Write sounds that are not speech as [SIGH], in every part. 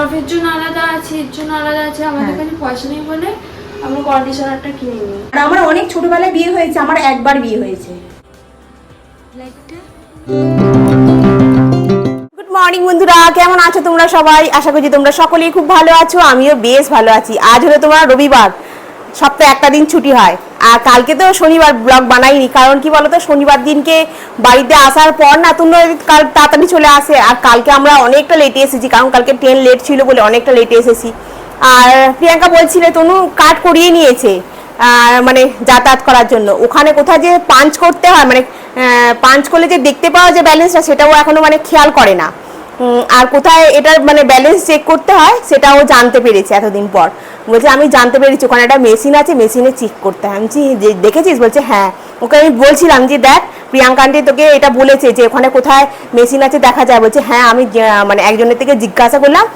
ড্রপের জন্য আলাদা আছে এর জন্য আলাদা আছে আমাদের হ্যাঁ। কাছে পয়সা নেই বলে আমরা কন্ডিশনারটা কিনে নিই। আর আমার অনেক ছোটবেলায় বিয়ে হয়েছে আমার একবার বিয়ে হয়েছে। গুড মর্নিং বন্ধুরা কেমন আছো তোমরা সবাই? আশা করছি তোমরা সকলেই খুব ভালো আছো আমিও বেশ ভালো আছি। আজ হলো তোমার রবিবার। সপ্তাহে একটা দিন ছুটি হয়। আর কালকে তো শনিবার ব্লগ বানাইনি, কারণ কি বলতো, শনিবার দিনকে বাড়িতে আসার পর না তুমি কাল তাড়াতাড়ি চলে আসে। আর কালকে আমরা অনেকটা লেটে এসেছি, কারণ কালকে ট্রেন লেট ছিল বলে অনেকটা লেটে এসেছি। আর প্রিয়াঙ্কা বলছিলে, তনু কাট করিয়ে নিয়েছে আর মানে যাতায়াত করার জন্য। ওখানে কোথায় যে পাঞ্চ করতে হয় মানে পাঞ্চ করলে যে দেখতে পাওয়া যে ব্যালেন্সটা সেটাও এখনও মানে খেয়াল করে না। আর কোথায় এটার মানে ব্যালেন্স চেক করতে হয়, সেটাও জানতে পেরেছে এতদিন পর। বলছে, আমি জানতে পেরেছি, ওখানে একটা মেশিন আছে মেশিনে চেক করতে হয়। আমি "যে- দেখেছিস? বলছে হ্যাঁ। ওকে আমি বলছিলাম যে, দেখ, প্রিয়াঙ্কা আন্টি তোকে এটা বলেছে যে, ওখানে কোথায় মেশিন আছে, দেখা যায়। বলছে হ্যাঁ আমি মানে একজনের থেকে জিজ্ঞাসা করলাম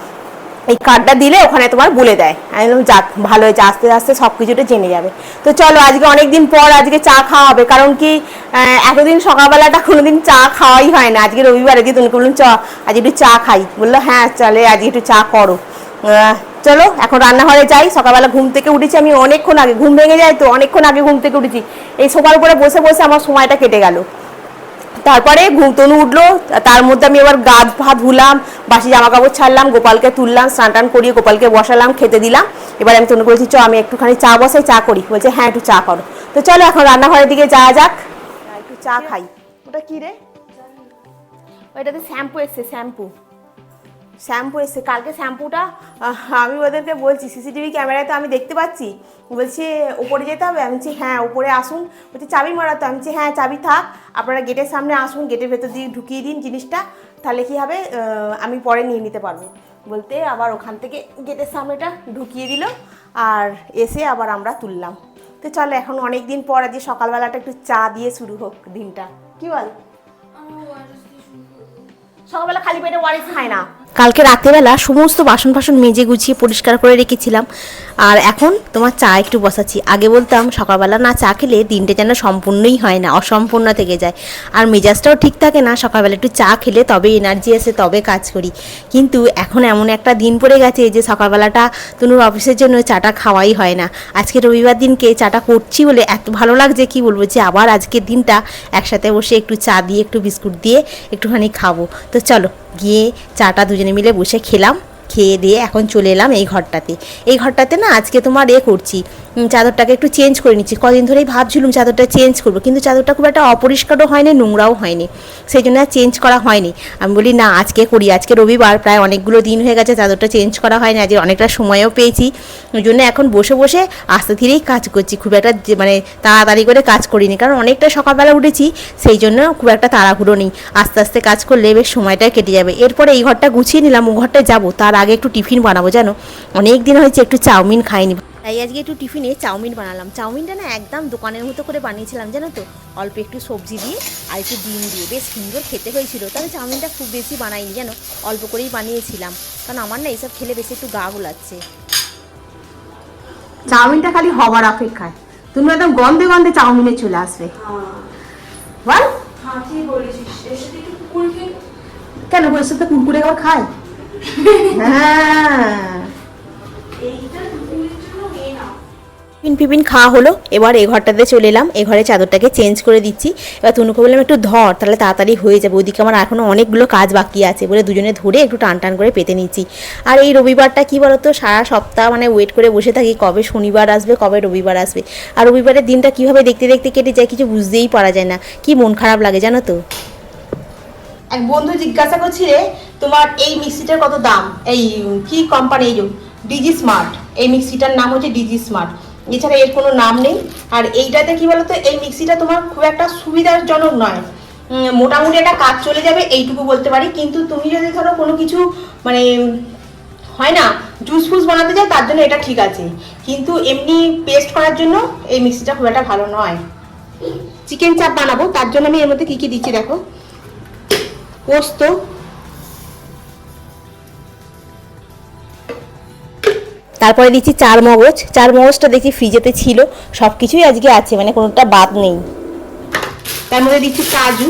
এই কার্ডটা দিলে ওখানে তোমার বলে দেয়। বললাম যাক ভালো হয়েছে, আস্তে আস্তে সব কিছুটা জেনে যাবে। তো চলো, আজকে অনেক দিন পর আজকে চা খাওয়া হবে, কারণ কি এতদিন সকালবেলাটা কোনোদিন চা খাওয়াই হয় না। আজকে রবিবার, আজকে তুমি বললাম চ, আজ একটু চা খাই। বলল হ্যাঁ চলে আজকে একটু চা করো। চলো, এখন রান্নাঘরে যাই। সকালবেলা ঘুম থেকে উঠেছি আমি অনেকক্ষণ আগে। ঘুম ভেঙে যায় তো, অনেকক্ষণ আগে ঘুম থেকে উঠেছি। এই সোফার উপরে বসে বসে আমার সময়টা কেটে গেল। তারপরে ঘুম তনু উঠল তার মধ্যে আমি এবার গাছ ভাত ধুলাম বাসি জামা কাপড় ছাড়লাম গোপালকে তুললাম স্নান টান করিয়ে গোপালকে বসালাম খেতে দিলাম। এবার আমি তনু বলছি চ আমি একটুখানি চা বসাই চা করি। বলছে হ্যাঁ একটু চা করো। তো চলো এখন রান্নাঘরের দিকে যাওয়া যাক। একটু চা খাই। ওটা কী রে? ওইটাতে শ্যাম্পু এসছে শ্যাম্পু। শ্যাম্পু এসছে। কালকে শ্যাম্পুটা আমি ওদেরকে বলছি সিসিটিভি ক্যামেরায় তো আমি দেখতে পাচ্ছি। বলছে ওপরে যেতে হবে? আমি বলছি হ্যাঁ ওপরে আসুন। বলছে চাবি মারাতো? আমি বলছি হ্যাঁ চাবি থাক আপনারা গেটের সামনে আসুন গেটের ভেতর দিয়ে ঢুকিয়ে দিন জিনিসটা তাহলে কী হবে আমি পরে নিয়ে নিতে পারব। বলতে আবার ওখান থেকে গেটের সামনেটা ঢুকিয়ে দিল আর এসে আবার আমরা তুললাম। তো চলো এখন অনেক দিন পর আজকে সকালবেলাটা একটু চা দিয়ে শুরু হোক দিনটা। কি বল? সকালবেলা খালি পেটে ওয়ারিস খায় না। কালকে রাতেবেলা সমস্ত বাসন ফাসন মেজে গুছিয়ে পরিষ্কার করে রেখেছিলাম। আর এখন তোমার চা একটু বসাচ্ছি। আগে বলতাম, সকালবেলা না চা খেলে দিনটা যেন সম্পূর্ণই হয় না, অসম্পূর্ণ থেকে যায়। আর মেজাজটাও ঠিক থাকে না, সকালবেলা একটু চা খেলে তবে এনার্জি আসে, তবে কাজ করি। কিন্তু এখন এমন একটা দিন পড়ে গেছে যে সকালবেলাটা তনুর অফিসের জন্য চাটা খাওয়াই হয় না। আজকে রবিবার দিনকে চাটা করছি বলে এত ভালো লাগছে, কি বলব যে আবার আজকের দিনটা একসাথে বসে একটু চা দিয়ে, একটু বিস্কুট দিয়ে একটুখানি খাব। তো চলো গিয়ে চাটা দুজনে মিলে বসে খেলাম। খেয়ে দিয়ে এখন চলে এলাম এই ঘরটাতে। এই ঘরটাতে না আজকে তোমার এ করছি। চাদরটাকে একটু চেঞ্জ করে নিচ্ছি। কদিন ধরেই ভাবছিলাম চাদরটা চেঞ্জ করব, কিন্তু চাদরটা খুব একটা অপরিষ্কারও হয়নি, নোংরাও হয়নি। সেই জন্য আর চেঞ্জ করা হয়নি। আমি বলি, না, আজকে করি। আজকে রবিবার, প্রায় অনেকগুলো দিন হয়ে গেছে চাদরটা চেঞ্জ করা হয়নি। আজকে অনেকটা সময়ও পেয়েছি। ওই জন্য এখন বসে বসে আস্তে ধীরেই কাজ করছি। খুব একটা মানে তাড়াতাড়ি করে কাজ করিনি, কারণ অনেকটা সকালবেলা উঠেছি, সেই জন্য খুব একটা তাড়াহুড়ো নেই। আস্তে আস্তে কাজ করলে বেশ সময়টা কেটে যাবে। এরপরে এই ঘরটা গুছিয়ে নিলাম। ও ঘরটা যাব। তার আগে একটু টিফিন বানাবো জানো? অনেক দিন হয়েছে একটু চাউমিন খাইনি। তাই আজকে একটু টিফিনে চাউমিন বানালাম। চাউমিনটা না একদম দোকানের মতো করে বানিয়েছিলাম জানো তো? অল্প একটু সবজি দিয়ে আর একটু ডিম দিয়ে। বেশ সুন্দর খেতে হয়েছিল। তবে চাউমিনটা খুব বেশি বানাইনি জানো? অল্প করেই বানিয়েছিলাম। কারণ আমার না এইসব খেলে বেশি একটু গা গোলাচ্ছে। চাউমিনটা খালি হবার অপেক্ষায়। তুমি একদম গন্ধে গন্ধে চাউমিনে চলে আসবে। বল। হ্যাঁ কুকুর খেয়ে কেন ওর সাথে কুরকুরে আবার খায়? এইটা কুকুরের জন্য এ না টিফিন ফিফিন খাওয়া হলো। এবার এই ঘরটাতে চলে এলাম। এ ঘরে চাদরটাকে চেঞ্জ করে দিচ্ছি। এবার তনুকে বললাম, একটু ধর, তাহলে তাড়াতাড়ি হয়ে যাবে। ওইদিকে আমার এখনও অনেকগুলো কাজ বাকি আছে, বলে দুজনে ধরে একটু টান টান করে পেতে নিচ্ছি। আর এই রবিবারটা কি বলতো? সারা সপ্তাহ মানে ওয়েট করে বসে থাকি, কবে শনিবার আসবে, কবে রবিবার আসবে। আর রবিবারের দিনটা কীভাবে দেখতে দেখতে কেটে যায়, কিছু বুঝতেই পারা যায় না। কি মন খারাপ লাগে জানো তো? এক বন্ধু জিজ্ঞাসা করছিলে, তোমার এই মিক্সিটার কত দাম? এই, কি কোম্পানি এই ডিজি স্মার্ট এই মিক্সিটার নাম হচ্ছে ডিজি স্মার্ট এছাড়া এর কোনো নাম নেই। আর এইটাতে কি বলতো, এই মিক্সিটা তোমার খুব একটা সুবিধাজনক নয়। মোটামুটি একটা কাজ চলে যাবে, এইটুকু বলতে পারি। কিন্তু তুমি যদি ধরো কোনো কিছু মানে হয় না জুস ফুস বানাতে যাও তার জন্য এটা ঠিক আছে। কিন্তু এমনি পেস্ট করার জন্য এই মিক্সিটা খুব একটা ভালো নয়। চিকেন চাপ বানাবো, তার জন্য আমি এর মধ্যে কী কী দিচ্ছি দেখো। পোস্ত তারপরে দিচ্ছি চার মগজ। চার মগজটা দেখছি ফ্রিজেতে ছিল। সব কিছুই আজকে আছে মানে কোনোটা বাদ নেই। তার মধ্যে দিচ্ছি কাজু।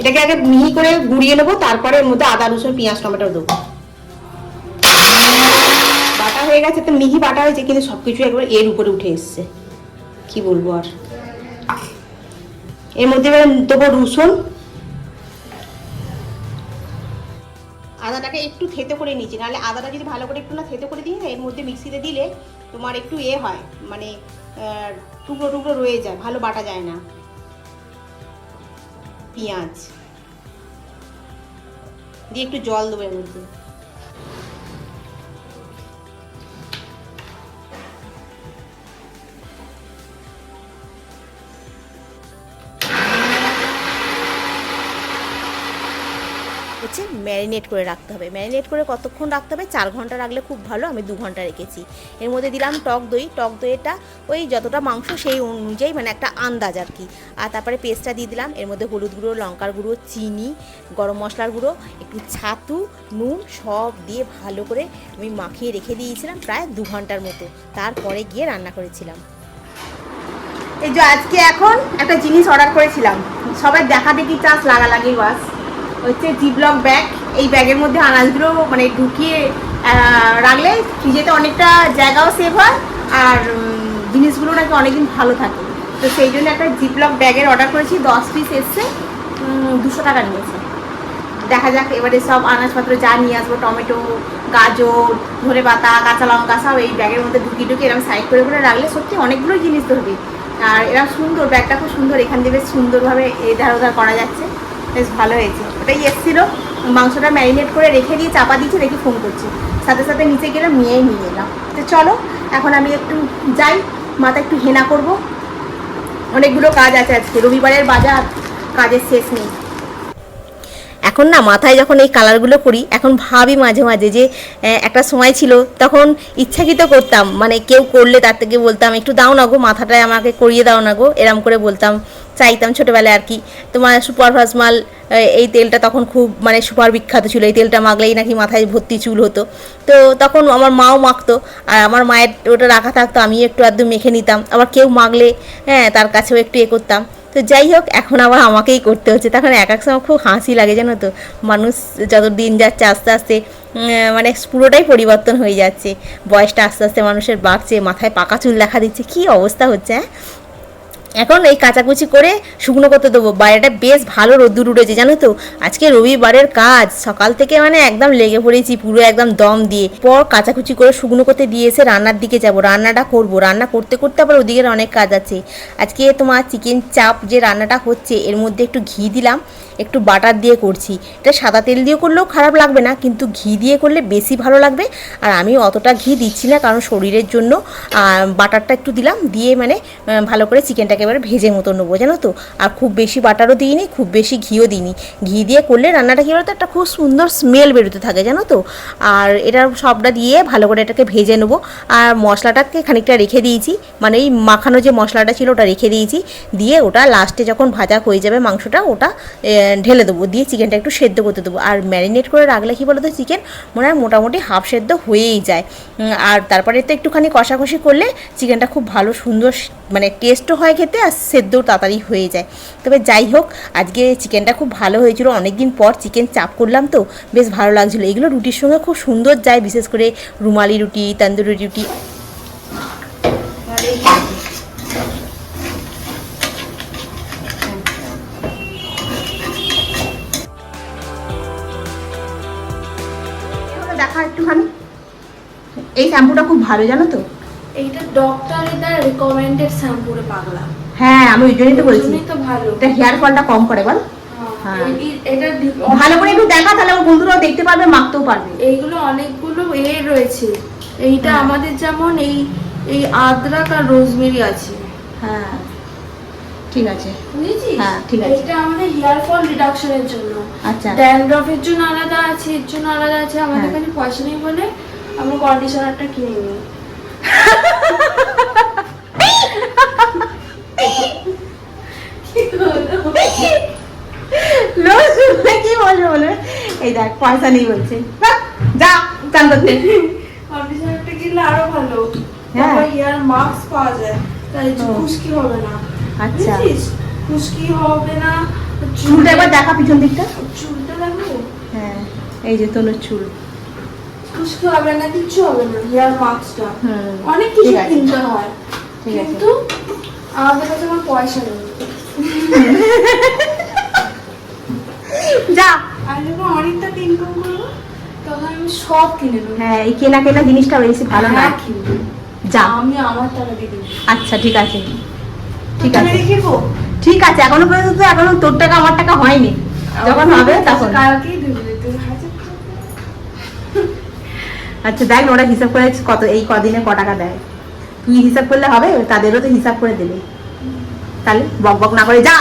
এটাকে আগে মিহি করে গুঁড়িয়ে নেব তারপরে এর মধ্যে আদা রসুন পেঁয়াজ টমেটো দেবো। বাটা হয়ে গেছে তো মিহি বাটা হয়েছে কিন্তু সবকিছু একবার এর উপরে উঠে এসছে। কি বলব আর? এর মধ্যে এবার দেবো রসুন। আদাটাকে একটু থেতো করে নিয়েছি, নাহলে আদাটা যদি ভালো করে একটু না থেতো করে দিই না এর মধ্যে মিক্সিতে দিলে তোমার একটু এ হয় মানে টুকরো টুকরো রয়ে যায়, ভালো বাটা যায় না। পেঁয়াজ। দিয়ে একটু জল দেবো এর মধ্যে। হচ্ছে ম্যারিনেট করে রাখতে হবে। ম্যারিনেট করে কতক্ষণ রাখতে হবে? চার ঘণ্টা রাখলে খুব ভালো, আমি দু ঘণ্টা রেখেছি। এর মধ্যে দিলাম টক দই। টক দইটা ওই যতটা মাংস সেই অনুযায়ী মানে একটা আন্দাজ আর কি। আর তারপরে পেস্টটা দিয়ে দিলাম। এর মধ্যে হলুদ গুঁড়ো, লঙ্কার গুঁড়ো, চিনি, গরম মশলার গুঁড়ো, একটু ছাতু, নুন সব দিয়ে ভালো করে আমি মাখিয়ে রেখে দিয়েছিলাম প্রায় দু ঘণ্টার মতো। তারপরে গিয়ে রান্না করেছিলাম। এই যে আজকে এখন একটা জিনিস অর্ডার করেছিলাম। সবাই দেখা দেখি চাষ লাগালাগি বাস। হচ্ছে জিবলক ব্যাগ এই ব্যাগের মধ্যে আনাজগুলো মানে ঢুকিয়ে রাখলে ফ্রিজেতে অনেকটা জায়গাও সেভ হয় আর জিনিসগুলো নাকি অনেকদিন ভালো থাকে। তো সেই জন্য একটা জিপলক ব্যাগের অর্ডার করেছি, দশ পিস এসছে দুশো টাকা নিয়েছে। দেখা যাক, এবারে সব আনাজপত্র যা নিয়ে আসব, টমেটো, গাজর ধনে পাতা কাঁচা লঙ্কা, সব এই ব্যাগের মধ্যে ঢুকিয়ে ঢুকিয়ে এরকম সাইড করে করে রাখলে সত্যি অনেকগুলো জিনিস ধরবে। আর এরকম সুন্দর ব্যাগটা খুব সুন্দর, এখান দিয়ে বেশ সুন্দরভাবে এধার ওধার করা যাচ্ছে। বেশ ভালো হয়েছে। ওটাই এসেছিল। মাংসটা ম্যারিনেট করে রেখে দিয়ে চাপা দিয়েছি রেখে ফোন করছি। সাথে সাথে নিচে গেলাম নিয়েই নিয়ে এলাম। তো চলো, এখন আমি একটু যাই, মাথা একটু হেনা করব। অনেকগুলো কাজ আছে আজকে, রবিবারের বাজার, কাজের শেষ নেই। এখন না, মাথায় যখন এই কালারগুলো করি, এখন ভাবি মাঝে মাঝে যে একটা সময় ছিল, তখন ইচ্ছাকৃত করতাম। মানে কেউ করলে তার থেকে বলতাম, একটু দাও না গো, মাথাটায় আমাকে করিয়ে দাও না গো। এরম করে বলতাম। চাইতাম ছোটোবেলায় আর কি। তোমার সুপার ভাসমাল এই তেলটা তখন খুব মানে সুপার বিখ্যাত ছিল। এই তেলটা মাখলেই নাকি মাথায় ভর্তি চুল হতো। তো তখন আমার মাও মাখতো। আর আমার মায়ের ওটা রাখা থাকতো, আমি একটু আধটু মেখে নিতাম। আবার কেউ মাখলে হ্যাঁ তার কাছেও একটু এ করতাম। তো যাই হোক, এখন আবার আমাকেই করতে হচ্ছে। তখন এক এক সময় খুব হাসি লাগে, জানো তো? মানুষ যত দিন যাচ্ছে, আস্তে আস্তে মানে পুরোটাই পরিবর্তন হয়ে যাচ্ছে। বয়সটা আস্তে আস্তে মানুষের বাড়ছে, মাথায় পাকা চুল দেখা দিচ্ছে। কী অবস্থা হচ্ছে হ্যাঁ? এখন এই কাচাকুচি করে শুকনো করতে দেবো। বাইরেটা বেশ ভালো রোদ্দুর উঠেছে, জানো তো? আজকে রবিবারের কাজ। সকাল থেকে মানে একদম লেগে পড়েছি পুরো একদম দম দিয়ে। পর কাচাকুচি করে শুকনো করতে দিয়ে এসে রান্নার দিকে যাব। রান্নাটা করব। রান্না করতে করতে আবার ওদিকের অনেক কাজ আছে। আজকে তোমার চিকেন চাপ যে রান্নাটা হচ্ছে, এর মধ্যে একটু ঘি দিলাম। একটু বাটার দিয়ে করছি। এটা সাদা তেল দিয়ে করলেও খারাপ লাগবে না, কিন্তু ঘি দিয়ে করলে বেশি ভালো লাগবে। আর আমি অতটা ঘি দিচ্ছি না, কারণ শরীরের জন্য বাটারটা একটু দিলাম। দিয়ে মানে ভালো করে চিকেনটাকে এবারে ভেজে মতো নেব, জানো তো? আর খুব বেশি বাটারও দিইনি, খুব বেশি ঘিও দিইনি। ঘি দিয়ে করলে রান্নাটা কী বলতো, একটা খুব সুন্দর স্মেল বেরোতে থাকে, জানো তো? আর এটা সবটা দিয়ে ভালো করে এটাকে ভেজে নেব। আর মশলাটাকে খানিকটা রেখে দিয়েছি মানে এই মাখানো যে মশলাটা ছিল ওটা রেখে দিয়েছি। দিয়ে ওটা লাস্টে যখন ভাজা হয়ে যাবে মাংসটা, ওটা ঢেলে দেবো। দিয়ে চিকেনটা একটু সেদ্ধ করতে দেবো। আর ম্যারিনেট করে রাখলে কি বলতো চিকেন মনে হয় মোটামুটি হাফ সেদ্ধ হয়েই যায়। আর তারপরে তো একটুখানি কষাকষি করলে চিকেনটা খুব ভালো সুন্দর মানে টেস্টও হয় খেতে। আর সেদ্ধও তাড়াতাড়ি হয়ে যায়। তবে যাই হোক, আজকে চিকেনটা খুব ভালো হয়েছিল। অনেকদিন পর চিকেন চাপ করলাম তো, বেশ ভালো লাগছিল। এগুলো রুটির সঙ্গে খুব সুন্দর যায়, বিশেষ করে রুমালি রুটি, তন্দুরি রুটি। দেখা একটুখানি। এই শ্যাম্পুটা খুব ভালো, জানো তো? এইটা রেকমেন্ডেড শ্যাম্পুরে পাগলা। হ্যাঁ আমি ওই জন্যই তো বলছি। তো ভালো। এটা হেয়ার ফলটা কম করে বল। হ্যাঁ, হ্যাঁ। ভালো করে একটু দেখা তাহলে আমার বন্ধুরাও দেখতে পারবে মাখতেও পারবে। এইগুলো অনেকগুলো এ রয়েছে। এইটা হ্যাঁ। আমাদের যেমন এই এই আদ্রাক আর রোজমেরি আছে। হ্যাঁ। ঠিক আছে। বুঝেছিস? হ্যাঁ, ঠিক আছে। এটা আমাদের হেয়ার ফল রিডাকশনের জন্য। আচ্ছা। ড্যান্ড্রফের জন্য আলাদা আছে এর জন্য আলাদা আছে। আমাদের। কাছে পয়সা নেই বলে আমরা কন্ডিশনারটা কিনে নিই। দেখ পাওয়া যায় তাই হবে না আচ্ছা। খুশকি হবে না চুলটা একবার দেখা পিছন দিকটা চুলটা লাগবে হ্যাঁ এই যে তনুর চুল। হবে না কিচ্ছু হবে না হেয়ার মাস্কটা অনেক কিছু। কিনতে হয়। কিন্তু আমাদের কাছে আমার পয়সা নেই। যা। যখন অনেক টাকা ইনকাম করব তখন আমি সব কিনে নেব। হ্যাঁ এই কেনা কেনা জিনিসটা বেশি ভালো না। হ্যাঁ, কিনবো। যা। আমি আমার টাকা দিয়ে আচ্ছা ঠিক আছে। ঠিক আছে। দেখিবো ঠিক আছে এখনও পর্যন্ত এখনও তোর টাকা আমার টাকা হয়নি। যখন হবে তখন। কালকেই দেবে। আচ্ছা দেখ ওরা হিসাব করে কত এই কদিনে ক টাকা দেয়। তুই হিসাব করলে হবে তাদেরও তো হিসাব করে দেবে। তাহলে বক বক না করে যা।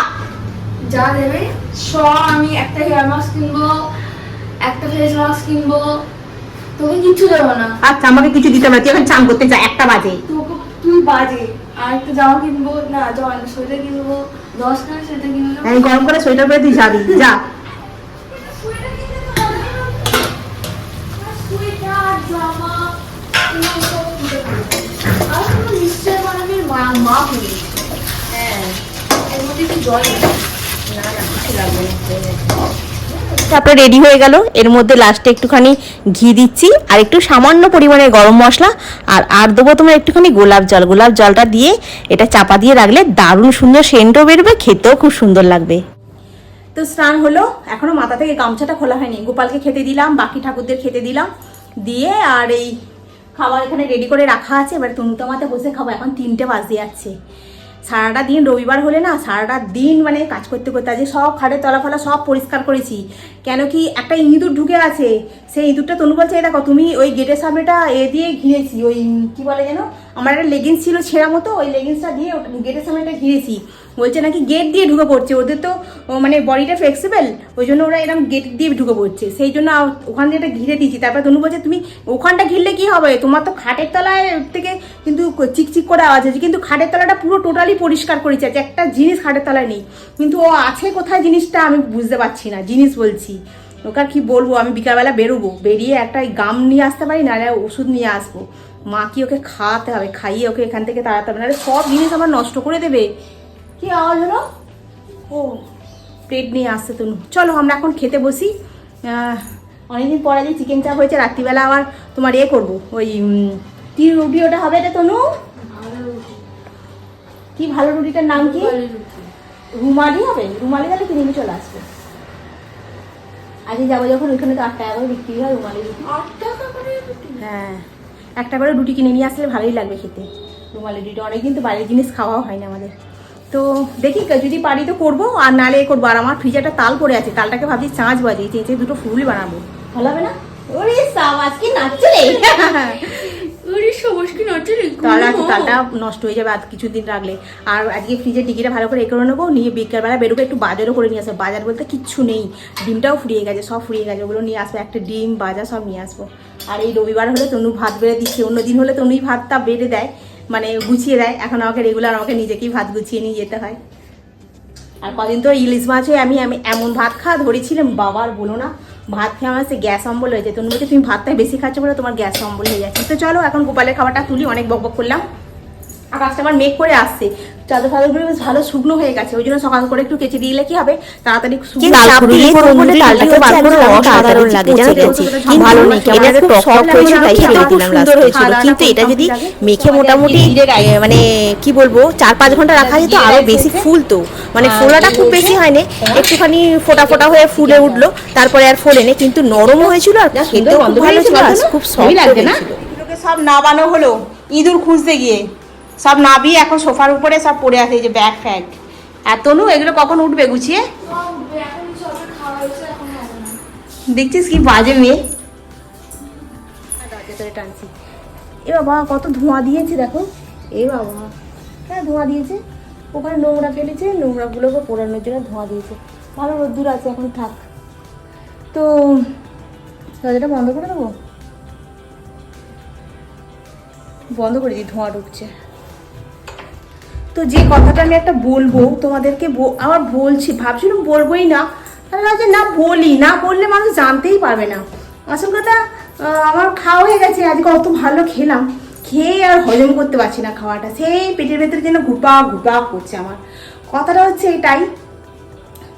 যা দেবে সব আমি একটা হেয়ার মাস্ক কিনবো একটা ফেস মাস্ক কিনবো। তোকে কিচ্ছু দেবো না। আচ্ছা আমাকে কিছু দিতে হবে না, তুই এখন চান করতে যা একটা বাজে। তোকে তুই বাজে। আর একটা জামা কিনবো না না সোয়েটার কিনবো দশ খানা সোয়েটার কিনবো। আমি গরম করে সোয়েটার পরে তুই যাবি যা। তারপরে রেডি হয়ে গেল। এর মধ্যে লাস্টে একটুখানি ঘি দিচ্ছি, আর একটু সামান্য পরিমাণে গরম মশলা, আর আর দেবো তোমার একটুখানি গোলাপ জল। গোলাপ জলটা দিয়ে এটা চাপা দিয়ে রাখলে দারুণ সুন্দর সেন্টও বেরোবে, খেতেও খুব সুন্দর লাগবে। তো স্নান হলো, এখনও মাথা থেকে গামছাটা খোলা হয়নি। গোপালকে খেতে দিলাম, বাকি ঠাকুরদের খেতে দিলাম। দিয়ে আর এই খাবার এখানে রেডি করে রাখা আছে। এবার তনুতামাতে বসে খাব, এখন তিনটে বাজে যাচ্ছে। সারাটা দিন রবিবার হলে না, সারাটা দিন মানে কাজ করতে করতে আছে সব খাটের তলা ফলা সব পরিষ্কার করেছি। কেন কি একটা ইঁদুর ঢুকে আছে, সেই ইঁদুরটা তনু বলছে, "এই দেখো, তুমি ওই গেটের সামনেটা এ দিয়ে ঘিরেছি, ওই কি বলে যেন, আমার একটা লেগিংস ছিল ছেঁড়া মতো, ওই লেগিংসটা দিয়ে গেটের সামনেটা ঘিরেছি। বলছে নাকি গেট দিয়ে ঢুকে পড়ছে। ওদের তো মানে বডিটা ফ্লেক্সিবল ওই জন্য ওরা এরকম গেট দিয়ে ঢুকে পড়ছে। সেই জন্য ওখান দিয়ে একটা ঘিরে দিয়েছি। তারপর তনু বলছে, তুমি ওখানটা ঘিরলে কি হবে? তোমার তো খাটের তলায় থেকে কিন্তু চিকচিক করে আওয়াজ হচ্ছে কিন্তু খাটের তলাটা পুরো টোটালি পরিষ্কার করেছে যে একটা জিনিস খাটের তলায় নেই। কিন্তু ও আছে কোথায় জিনিসটা আমি বুঝতে পারছি না। জিনিস বলছি। ওকে আর কি বলব? আমি বিকালবেলা বেরোবো। বেরিয়ে একটা গাম নিয়ে আসতে পারি না ওষুধ নিয়ে আসব। মা কি ওকে খাওয়াতে হবে? খাইয়ে ওকে এখান থেকে তাড়াতে হবে। নাহলে সব জিনিস আমার নষ্ট করে দেবে। কি আওয়াজ হলো? ও প্লেট নিয়ে আসছে তনু। চলো আমরা এখন খেতে বসি। অনেকদিন পরে যে চিকেন চাপ হয়েছে রাত্রিবেলা আবার তোমার এ করব। ওই কি রুটি ওটা হবে রে তনু? কি ভালো রুটিটার নাম কি? রুমালি হবে? রুমালি গেলে কিনে নিয়ে চলে আসবে। আজকে যাব যখন ওইখানে তো আট টাকা করে বিক্রি হয় রুমালি রুটি। হ্যাঁ একটা করে রুটি কিনে নিয়ে আসলে ভালোই লাগবে খেতে। রুমালি রুটিটা অনেকদিন তো বাইরের জিনিস খাওয়াও হয় না আমাদের। তো দেখি যদি পারি তো করব আর নালে এ করব। আর আমার ফ্রিজে একটা তাল পড়ে আছে তালটাকে ভাবছি চাঁচ বাজে চেঁচে দুটো ফুল বানাবো। ভালো হবে না? ওরে নাচছে রে? তালটা নষ্ট হয়ে যাবে আর কিছুদিন রাখলে। আর আজকে ফ্রিজে টিকিটা ভালো করে এ করে নেব নিয়ে বিকেলবেলা বেরোবো একটু বাজারও করে নিয়ে আসব। বাজার বলতে কিচ্ছু নেই ডিমটাও ফুরিয়ে গেছে সব ফুরিয়ে গেছে ওগুলো নিয়ে আসব একটা ডিম বাজার সব নিয়ে আসব। আর এই রবিবার হলে তনু ভাত বেড়ে দিচ্ছে অন্য দিন হলে তনুই ভাতটা বেড়ে দেয়। মানে গুছিয়ে দেয়। এখন আমাকে রেগুলার আমাকে নিজেকেই ভাত গুছিয়ে নিয়ে যেতে হয়। আর কদিন তো ইলিশ মাছ হয়ে আমি আমি এমন ভাত খাওয়া ধরেছিলাম বাবার বলো না, ভাত খেয়ে আমার সে গ্যাস অম্বল হয়ে তুমি বলছে তুমি ভাতটাই বেশি খাচ্ছো বলে তোমার গ্যাস অম্বল হয়ে যাচ্ছে। তো চলো, এখন গোপালের খাবারটা তুলি, অনেক বক বক করলাম। আকাশটা আবার মেঘ করে আসছে। চাদর ফাদরগুলো বেশ ভালো শুকনো হয়ে গেছে ওই জন্য সকাল করে একটু কেচে দিলে কি হবে? তাড়াতাড়ি এটা। কিন্তু যদি মেখে মোটামুটি মানে কি বলব চার পাঁচ ঘণ্টা রাখা যেত আরও বেশি ফুল তো মানে ফোলাটা খুব বেশি হয়নি একটুখানি ফোটা ফোটা হয়ে ফুলে উঠল তারপরে আর ফোলেনি কিন্তু নরম হয়েছিল আর খেতেও খুব ভালো ছিল খুব সফট লাগছে না? সব নাবানো হলো ইঁদুর খুঁজতে গিয়ে। সব নাবিয়ে এখন সোফার উপরে সব পড়ে আছে, এই যে ব্যাগ ফ্যাগ আর তনু, এগুলো কখন উঠবে গুছিয়ে? না দেখছিস কি বাজে মেয়ে? এ বাবা, কত ধোঁয়া দিয়েছে দেখো। এ বাবা হ্যাঁ ধোঁয়া দিয়েছে। ওখানে নোংরা ফেলেছে, নোংরাগুলোকে পোড়ানোর জন্য ধোঁয়া দিয়েছে। ভালো রোদ্দুর আছে, এখন থাক। তো, দরজাটা বন্ধ করে দেবো? বন্ধ করে দিই, ধোঁয়া ঢুকছে। তো যে কথাটা আমি একটা বলব, তোমাদেরকে আবার বলছি, ভাবছিলাম বলবোই না ভাবছি না বলি, না বললে মানুষ জানতেই পারবে না। আসল কথা আমার খাওয়া হয়ে গেছে, আজকে অত ভালো খেলাম, খেয়ে আর হজম করতে পারছি না খাওয়াটা, সেই পেটের ভেতরে যেন গুপা গুপা করছে আমার। কথাটা হচ্ছে এটাই,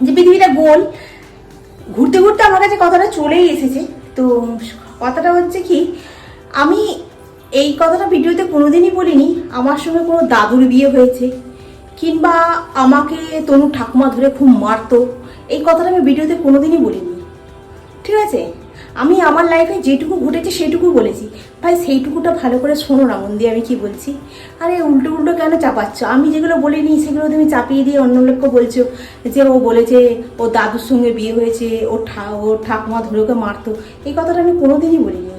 যে পৃথিবীটা গোল, ঘুরতে ঘুরতে আমার কাছে কথাটা চলেই এসেছে। তো কথাটা হচ্ছে কি, আমি এই কথাটা ভিডিওতে কোনোদিনই বলিনি, আমার সঙ্গে কোনো দাদুর বিয়ে হয়েছে, কিংবা আমাকে তনু ঠাকুমা ধরে খুব মারতো, এই কথাটা আমি ভিডিওতে কোনোদিনই বলিনি। ঠিক আছে, আমি আমার লাইফে যেটুকু ঘটেছে সেটুকু বলেছি। ভাই, সেইটুকুটা ভালো করে শোনো না, মন দিয়ে আমি কি বলছি। আরে উল্টো উল্টো কেন চাপাচ্ছ? আমি যেগুলো বলিনি, সেগুলো তুমি চাপিয়ে দিয়ে অন্য লোককে বলছো যে ও বলেছে ও দাদুর সঙ্গে বিয়ে হয়েছে, ও ঠা, ও ঠাকুমা ধরে ওকে মারতো। এই কথাটা আমি কোনোদিনই বলিনি।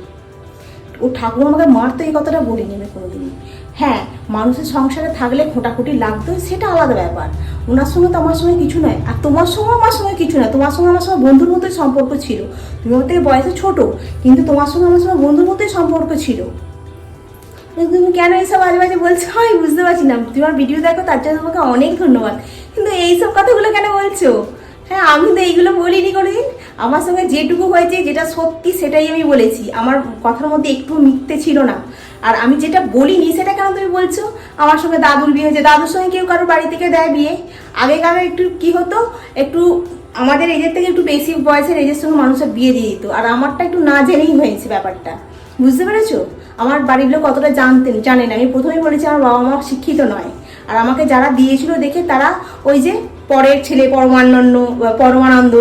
ও ঠাকুমা আমাকে মারতো, এই কথাটা বলিনি আমি কোনোদিনই। হ্যাঁ মানুষের সংসারে থাকলে খোঁটাখুটি লাগতো সেটা আলাদা ব্যাপার। ওনার সঙ্গে তো আমার সঙ্গে কিছু নয়। আর তোমার সঙ্গে আমার সঙ্গে কিছু নয়। তোমার সঙ্গে আমার সঙ্গে বন্ধুর মতোই সম্পর্ক ছিল। তুমি ওর থেকে বয়সে ছোট, কিন্তু তোমার সঙ্গে আমার সঙ্গে বন্ধুর মতোই সম্পর্ক ছিল। তুমি কেন এইসব আজে বাজে বলছো? আমি বুঝতে পারছি না। তুমি তোমার ভিডিও দেখো, তার জন্য তোমাকে অনেক ধন্যবাদ। কিন্তু এইসব কথাগুলো কেন বলছো? হ্যাঁ আমি তো এইগুলো বলিনি কোনোদিন। আমার সঙ্গে যেটুকু হয়েছে, যেটা সত্যি সেটাই আমি বলেছি। আমার কথার মধ্যে একটু মিথ্যে ছিল না। আর আমি যেটা বলিনি, সেটা কেন তুমি বলছো? আমার সঙ্গে দাদুর বিয়ে হয়েছে। দাদুর সঙ্গে কেউ কারোর বাড়ি থেকে দেয় বিয়ে? আগেকার একটু কি হতো? একটু আমাদের এজের থেকে একটু বেশি বয়সের এজের সঙ্গে মানুষের বিয়ে দিয়ে দিত। আর আমারটা একটু না জেনেই হয়েছে ব্যাপারটা। বুঝতে পেরেছ? আমার বাড়ির লোক কতটা জানতেন জানেন আমি প্রথমেই বলেছি, আমার বাবা মা শিক্ষিত নয়। আর আমাকে যারা দিয়েছিল দেখে তারা ওই যে পরের ছেলে পরমানন্দ পরমানন্দ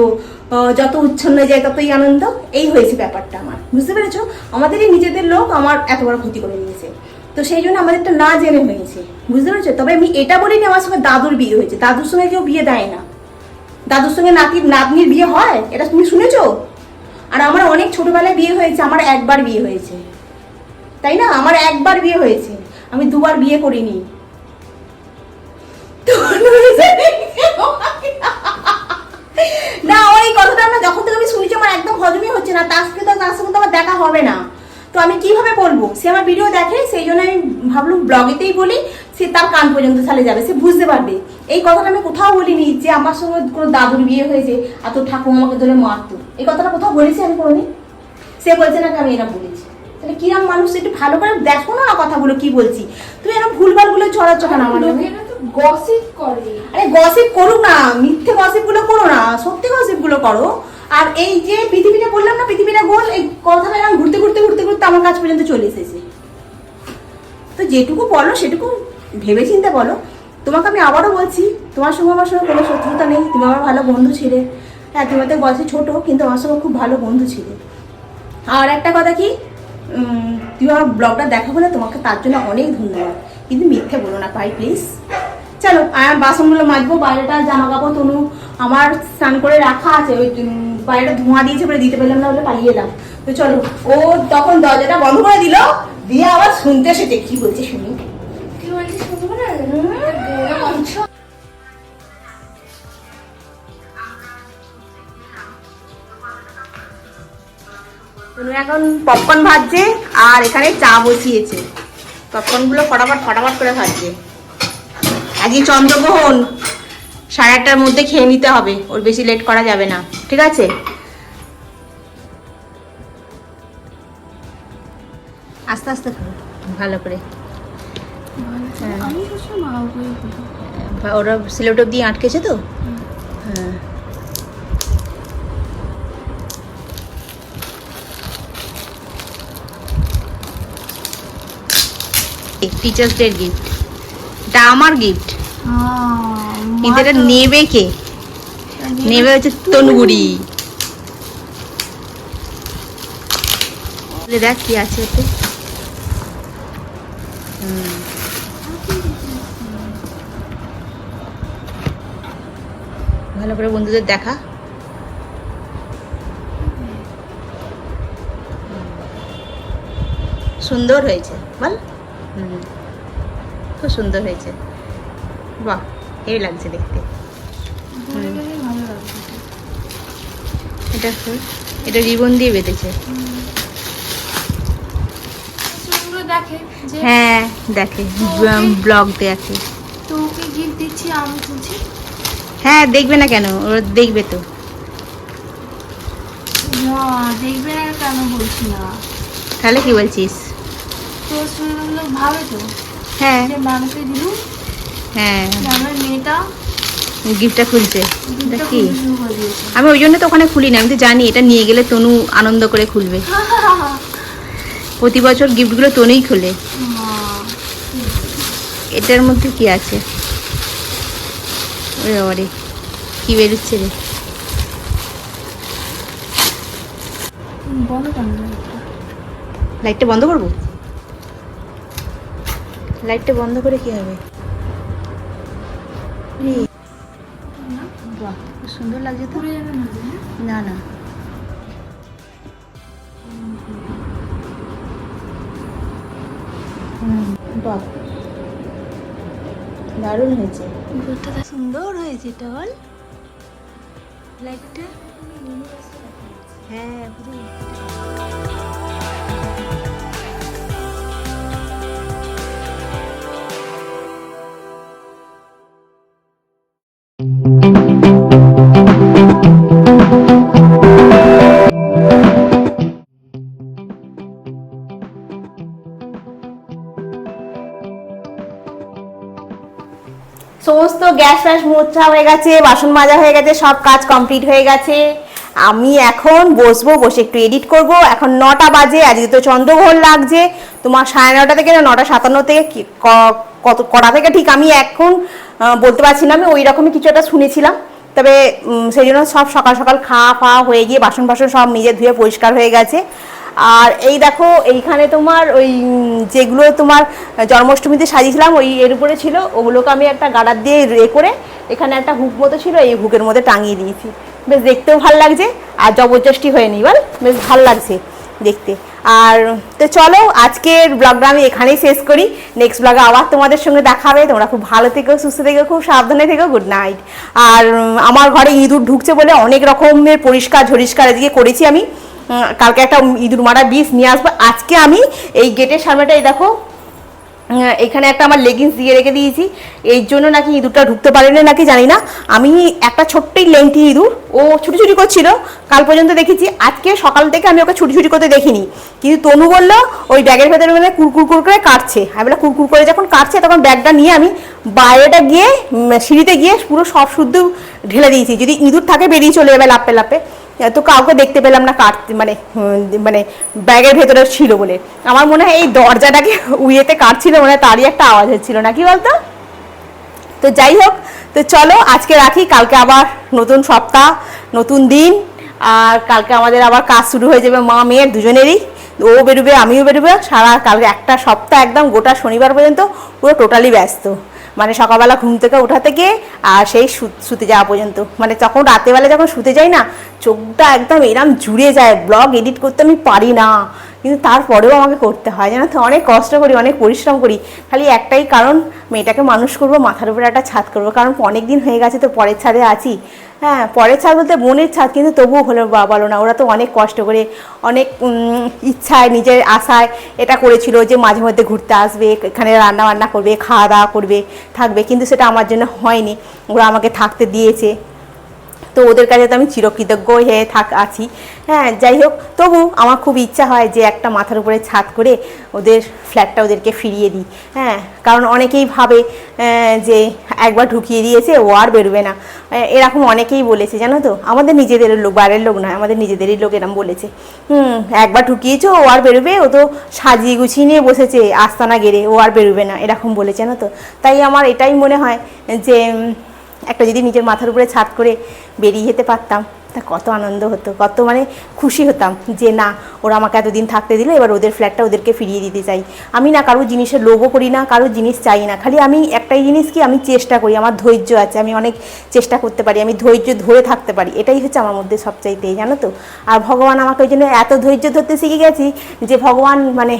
যত উচ্ছন্ন যায় ততই আনন্দ। এই হয়েছে ব্যাপারটা আমার। বুঝতে পেরেছ? আমাদেরই নিজেদের লোক আমার এত বড় ক্ষতি করে দিয়েছে তো সেই জন্য আমাদেরটা না জেনে হয়েছে। বুঝতে পেরেছ? তবে আমি এটা বলিনি, আমার সঙ্গে দাদুর বিয়ে হয়েছে। দাদুর সঙ্গে কেউ বিয়ে দেয় না। দাদুর সঙ্গে নাতির, নাতনির বিয়ে হয়? এটা তুমি শুনেছ? আর আমার অনেক ছোটবেলায় বিয়ে হয়েছে, আমার একবার বিয়ে হয়েছে। তাই না? আমার একবার বিয়ে হয়েছে। আমি দুবার বিয়ে করিনি। হচ্ছে তার সাথে তো তার সঙ্গে তো আমার দেখা হবে না। তো আমি কীভাবে বলব সে আমার ভিডিও দেখে সেই জন্য আমি ভাবলাম ব্লগেতেই বলি সে তার কান পর্যন্ত তাহলে যাবে সে বুঝতে পারবে। এই কথাটা আমি কোথাও বলিনি যে আমার সঙ্গে কোনো দাদুর বিয়ে হয়েছে আর তোর ঠাকুমা আমাকে ধরে মারতো। এই কথাটা কোথাও বলেছি আমি কোনোদিন? সে বলছে না আমি এটা বলেছি। তাহলে কিরম মানুষ একটু ভালো করে দেখো না কথাগুলো কি বলছি। তুমি এরকম ভুলভালগুলো ছড়াচ্ছ কেন আমার গসিপ করে। আরে গসিপ করুক না মিথ্যে গসিপগুলো করো না সত্যি গসিপগুলো করো। আর এই যে পৃথিবীটা বললাম না, পৃথিবীটা গোল, এই কথাটা এরকম ঘুরতে ঘুরতে ঘুরতে ঘুরতে আমার কাছ পর্যন্ত চলে এসেছে। তো যেটুকু বলো, সেটুকু ভেবে চিন্তে বলো। তোমাকে আমি আবারও বলছি, তোমার সঙ্গে আমার সঙ্গে কোনো শত্রুতা নেই। তুমি আমার ভালো বন্ধু ছিলে। হ্যাঁ তুমি তো বয়সে ছোট, কিন্তু আমার সঙ্গে খুব ভালো বন্ধু ছিলে। আর একটা কথা কি তুমি আমার ব্লগটা দেখা বলে তোমাকে তার জন্য অনেক ধন্যবাদ। কিন্তু মিথ্যে বলো না, ভাই প্লিজ চলো আর বাসনগুলো মাজবো, বাইরেটা জামা কাপড় তনু আমার স্নান করে রাখা আছে, ওই উম, বাইরেটা ধোঁয়া দিয়েছে বলে দিতে পারলাম না বলে পালিয়ে এলাম। তো চলো ও তখন দরজাটা বন্ধ করে দিল দিয়ে আবার শুনতে এসেছে। কি বলছে শুনি? কি শুনব না এখন পপকর্ন ভাজছে আর এখানে চা বসিয়েছে। পপকর্নগুলো ফটাফট ফটাফট করে ভাজছে। আজকে চন্দ্রগ্রহণ সাড়ে আটটার মধ্যে খেয়ে নিতে হবে, ওর বেশি লেট করা যাবে না, ঠিক আছে? আস্তে আস্তে ভালো করে। করি ভা- ওরা সিলেট দিয়ে আটকেছে তো? হ্যাঁ। টিচার্স ডে গিফট এটা আমার গিফট কিন্তু এটা নেবে কে? নেবে হচ্ছে তনুগুড়ি। দেখ কি আছে ওতে। ভালো করে বন্ধুদের দেখা। সুন্দর হয়েছে বল। হুম। খুব সুন্দর হয়েছে। বাহ। এই লাগছে দেখতে। এটা এটা রিবন দিয়ে বেঁধেছে। হ্যাঁ দেখে। ব্লগ দেখে। তো ওকে গিফট দিচ্ছি আমি তুলছি হ্যাঁ দেখবে না কেন? ওরা দেখবে তো। না দেখবে না কেন বলছি না তাহলে কি বলছিস? তো সেগুলো ভাবে তো। হ্যাঁ। মানুষকে দিলু হ্যাঁ। আমার মেয়েটা গিফটটা খুলছে। এটা কি? আমি ওই জন্য তো ওখানে খুলি না আমি তো জানি এটা নিয়ে গেলে তনু আনন্দ করে খুলবে। [LAUGHS] প্রতি বছর গিফটগুলো তনুই খোলে। এটার মধ্যে কি আছে? ওরে কি বেরোচ্ছে রে। লাইটটা বন্ধ করব? লাইটটা বন্ধ করে কি হবে? বাহ সুন্দর লাগছে তো না? না বাহ দারুণ হয়েছে। সুন্দর হয়েছে এটা বল লাইটটা হ্যাঁ পুরো মোছা হয়ে গেছে, বাসন মাজা হয়ে গেছে, সব কাজ কমপ্লিট হয়ে গেছে। আমি এখন বসবো, বসে একটু এডিট করব। এখন নটা বাজে, আজকে তো চন্দ্রগ্রহণ লাগছে। তোমার সাড়ে নটা থেকে না, নটা সাতান্ন থেকে কত, কটা থেকে ঠিক আমি এখন বলতে পারছি না, আমি ওই রকমই কিছু একটা শুনেছিলাম। তবে সেই জন্য সব সকাল সকাল খাওয়া ফাওয়া হয়ে গিয়ে, বাসন বাসন সব নিজে ধুয়ে পরিষ্কার হয়ে গেছে। আর এই দেখো, এইখানে তোমার ওই, যেগুলো তোমার জন্মাষ্টমীতে সাজিয়েছিলাম, ওই এর উপরে ছিল, ওগুলোকে আমি একটা গাডার দিয়ে এ করে এখানে একটা হুক মতো ছিল, এই হুকের মধ্যে টাঙিয়ে দিয়েছি। বেশ দেখতেও ভালো লাগছে, আর জবরদস্তি হয়নি, বল? বেশ ভালো লাগছে দেখতে। আর তো চলো, আজকের ব্লগটা আমি এখানেই শেষ করি। নেক্সট ব্লগে আবার তোমাদের সঙ্গে দেখা হবে। তোমরা খুব ভালো থেকো, সুস্থ থেকো, খুব সাবধানে থেকো গুড নাইট আর আমার ঘরে ইঁদুর ঢুকছে বলে অনেক রকমের পরিষ্কার ঝরিষ্কার এদিকে করেছি আমি। কালকে একটা ইঁদুর মারা বিষ নিয়ে আসব। আজকে আমি এই গেটের সামনেটা এই দেখো এখানে একটা আমার লেগিংস দিয়ে রেখে দিয়েছি। এই জন্য নাকি ইঁদুরটা ঢুকতে পারে না নাকি জানি না। আমি একটা ছোট্টই লেংটি ইঁদুর, ও ছুটি ছুটি করছিল। কাল পর্যন্ত দেখেছি। আজকে সকাল থেকে আমি ওকে ছুটি ছুটি করতে দেখিনি। কিন্তু তনু বলল, ওই ব্যাগের ভেতরে মানে কুরকুর কুর করে কাটছে। আমি বলে কুরকুর করে যখন কাটছে, তখন ব্যাগটা নিয়ে আমি বাইরেটা গিয়ে সিঁড়িতে গিয়ে পুরো সব শুদ্ধ ঢেলে দিয়েছি। যদি ইঁদুর থাকে, বেরিয়ে চলে যাবে লাপে লাপে। তো কাউকে দেখতে পেলাম না কাটতে মানে মানে ব্যাগের ভেতরে ছিল বলে। আমার মনে হয় এই দরজাটাকে উইয়েতে কাটছিল, মনে হয় তারই একটা আওয়াজ হচ্ছিল না কি বলতো? তো যাই হোক, তো চলো, আজকে রাখি, কালকে আবার নতুন সপ্তাহ, নতুন দিন, আর কালকে আমাদের আবার কাজ শুরু হয়ে যাবে মা, মেয়ের দুজনেরই। ও বেরোবে, আমিও বেরোবে, সারা কালকে একটা সপ্তাহ একদম গোটা শনিবার পর্যন্ত পুরো টোটালি ব্যস্ত। মানে সকালবেলা ঘুম থেকে ওঠা থেকে আর সেই শুতে যাওয়া পর্যন্ত। মানে তখন রাতেবেলা যখন শুতে যাই না, চোখটা একদম এরম জুড়ে যায়, ব্লগ এডিট করতে আমি পারি না। কিন্তু তারপরেও আমাকে করতে হয়। জানো তো অনেক কষ্ট করি, অনেক পরিশ্রম করি। খালি একটাই কারণ, মেয়েটাকে মানুষ করব, মাথার উপরে একটা ছাদ করব। কারণ অনেক দিন হয়ে গেছে তো পরের ছাদে আছি। হ্যাঁ পরের ছাদ বলতে বোনের ছাদ, কিন্তু তবুও হলো বা, বলো না, ওরা তো অনেক কষ্ট করে, অনেক ইচ্ছায়, নিজের আশায় এটা করেছিল যে, মাঝে মধ্যে ঘুরতে আসবে, এখানে রান্না বান্না করবে, খাওয়া দাওয়া করবে, থাকবে। কিন্তু সেটা আমার জন্য হয়নি। ওরা আমাকে থাকতে দিয়েছে। তো ওদের কাছে তো আমি চিরকৃতজ্ঞ হয়ে থাক আছি। হ্যাঁ যাই হোক, তবু আমার খুব ইচ্ছা হয় যে একটা মাথার উপরে ছাদ করে ওদের ফ্ল্যাটটা ওদেরকে ফিরিয়ে দিই। হ্যাঁ কারণ অনেকেই ভাবে যে একবার ঢুকিয়ে দিয়েছে ও আর বেরোবে না। এরকম অনেকেই বলেছে, জানো তো? আমাদের নিজেদের লোক, বাইরের লোক নয়, আমাদের নিজেদেরই লোক এরকম বলেছে। হুম, একবার ঢুকিয়েছো, ও আর বেরোবে, ও তো সাজিয়ে গুছিয়ে নিয়ে বসেছে আস্তানা গেড়ে ও আর বেরোবে না, এরকম বলেছে, জানো তো? তাই আমার এটাই মনে হয় যে একটা যদি নিজের মাথার উপরে ছাদ করে বেরিয়ে যেতে পারতাম, তা কত আনন্দ হতো, কত মানে খুশি হতাম যে না, ওরা আমাকে এতদিন থাকতে দিল, এবার ওদের ফ্ল্যাটটা ওদেরকে ফিরিয়ে দিতে চাই। আমি না কারোর জিনিসের লোভও করি না কারোর জিনিস চাই না, খালি আমি একটাই জিনিস কি, আমি চেষ্টা করি, আমার ধৈর্য আছে, আমি অনেক চেষ্টা করতে পারি, আমি ধৈর্য ধরে থাকতে পারি, এটাই হচ্ছে আমার মধ্যে সবচাইতে, জানো তো? আর ভগবান আমাকে ওই জন্য এত ধৈর্য ধরতে শিখে গেছি যে ভগবান মানে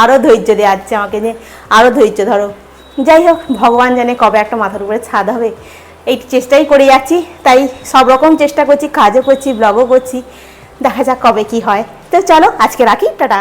আরও ধৈর্য দেওয়া আমাকে যে আরও ধৈর্য ধরো। যাই হোক, ভগবান জানে কবে একটা মাথার উপরে ছাদ হবে। এই চেষ্টাই করে যাচ্ছি। তাই সব রকম চেষ্টা করছি, কাজও করছি ব্লগও করছি। দেখা যাক কবে কি হয়। তো চলো, আজকে রাখি, টাটা।